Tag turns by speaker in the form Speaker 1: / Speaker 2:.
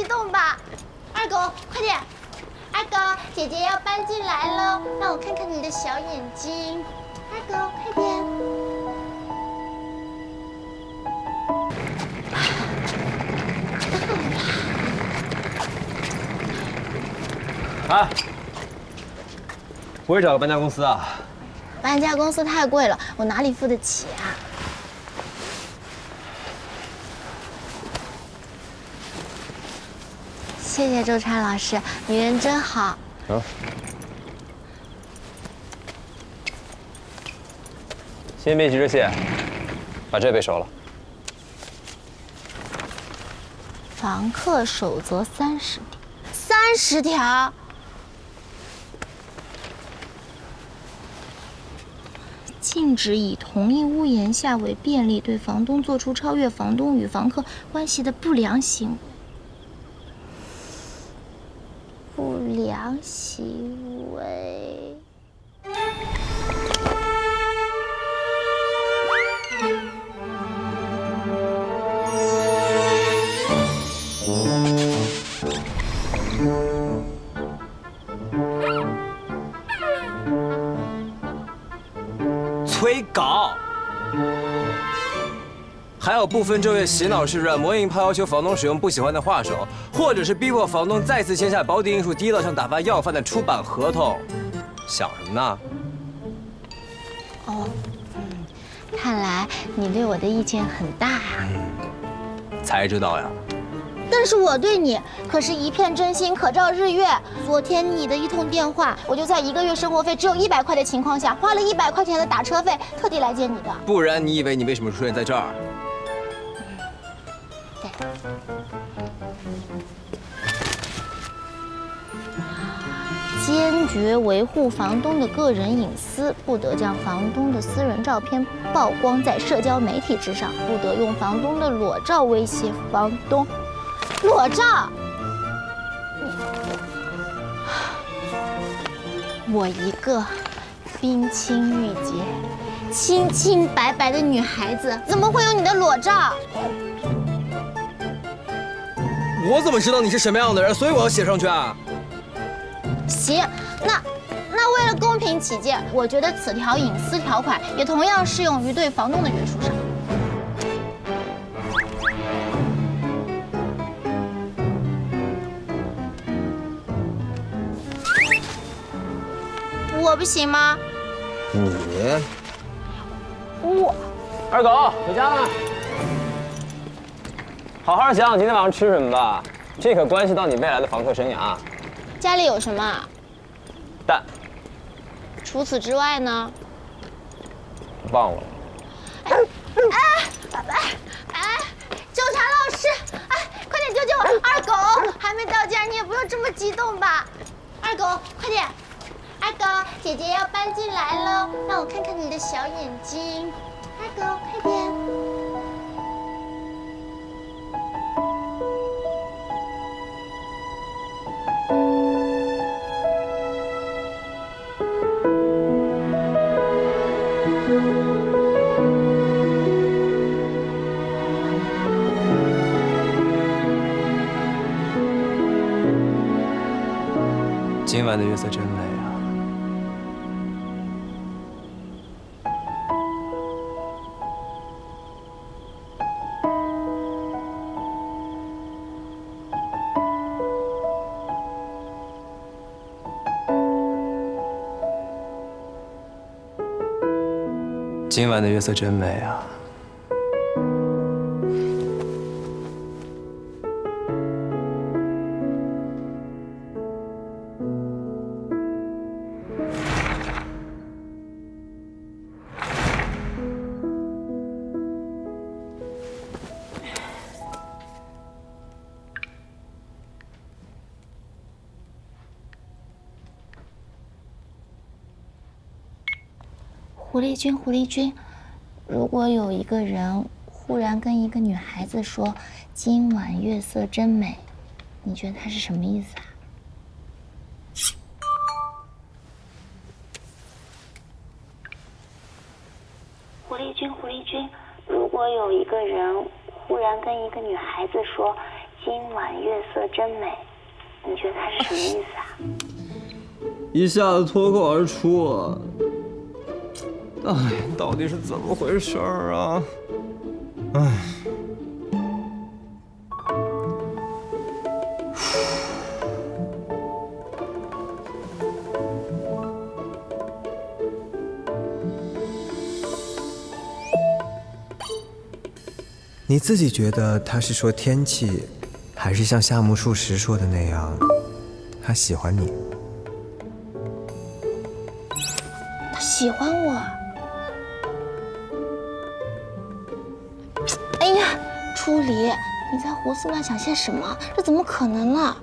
Speaker 1: 激动吧？二狗，快点！二狗，姐姐要搬进来了，让我看看你的小眼睛。二狗，快点！
Speaker 2: 啊！我也找个搬家公司啊？
Speaker 1: 搬家公司太贵了，我哪里付得起啊？谢谢周川老师，你人真好。
Speaker 2: 行。先别急着谢，把这杯收了。
Speaker 1: 房客守则三十条，三十条。禁止以同一屋檐下为便利对房东做出超越房东与房客关系的不良行为。不良行为。
Speaker 2: 催稿。还有部分这位洗脑式软磨硬泡要求房东使用不喜欢的画手，或者是逼迫房东再次签下保底印数低到像打发要饭的出版合同，想什么呢？
Speaker 1: 哦，嗯，看来你对我的意见很大啊。
Speaker 2: 才知道呀。
Speaker 1: 但是我对你可是一片真心，可照日月。昨天你的一通电话，我就在一个月生活费只有一百块的情况下，花了一百块钱的打车费，特地来见你的。
Speaker 2: 不然你以为你为什么出现在这儿？
Speaker 1: 坚决维护房东的个人隐私，不得将房东的私人照片曝光在社交媒体之上，不得用房东的裸照威胁房东。裸照，我一个冰清玉洁、清清白白的女孩子，怎么会有你的裸照？
Speaker 2: 我怎么知道你是什么样的人？所以我要写上去啊。
Speaker 1: 行，那那为了公平起见，我觉得此条隐私条款也同样适用于对房东的约束上。我不行吗？
Speaker 2: 你，
Speaker 1: 我，
Speaker 2: 二狗回家了。好好想想今天晚上吃什么吧，这可关系到你未来的房客生涯。
Speaker 1: 家里有什么？
Speaker 2: 蛋。
Speaker 1: 除此之外呢？
Speaker 2: 忘了。哎
Speaker 1: 哎哎！纠察老师，哎，快点救救我！二狗还没到家，你也不用这么激动吧？二狗，快点！二狗，姐姐要搬进来了，让我看看你的小眼睛。二狗，快点！
Speaker 2: 今晚的月色真美啊！今晚的月色真美啊！
Speaker 1: 狐狸君，狐狸君，如果有一个人忽然跟一个女孩子说“今晚月色真美”，你觉得他是什么意思啊？狐狸君，狐狸君，如果有一个人忽然跟一个女孩子说
Speaker 3: 今晚月色真美，你觉得他是什么意思啊？
Speaker 4: 一下子脱口而出了。哎，到底是怎么回事儿啊？哎。你自己觉得他是说天气，还是像夏目漱石说的那样，他喜欢你？
Speaker 1: 初离，你在胡思乱想些什么？这怎么可能呢？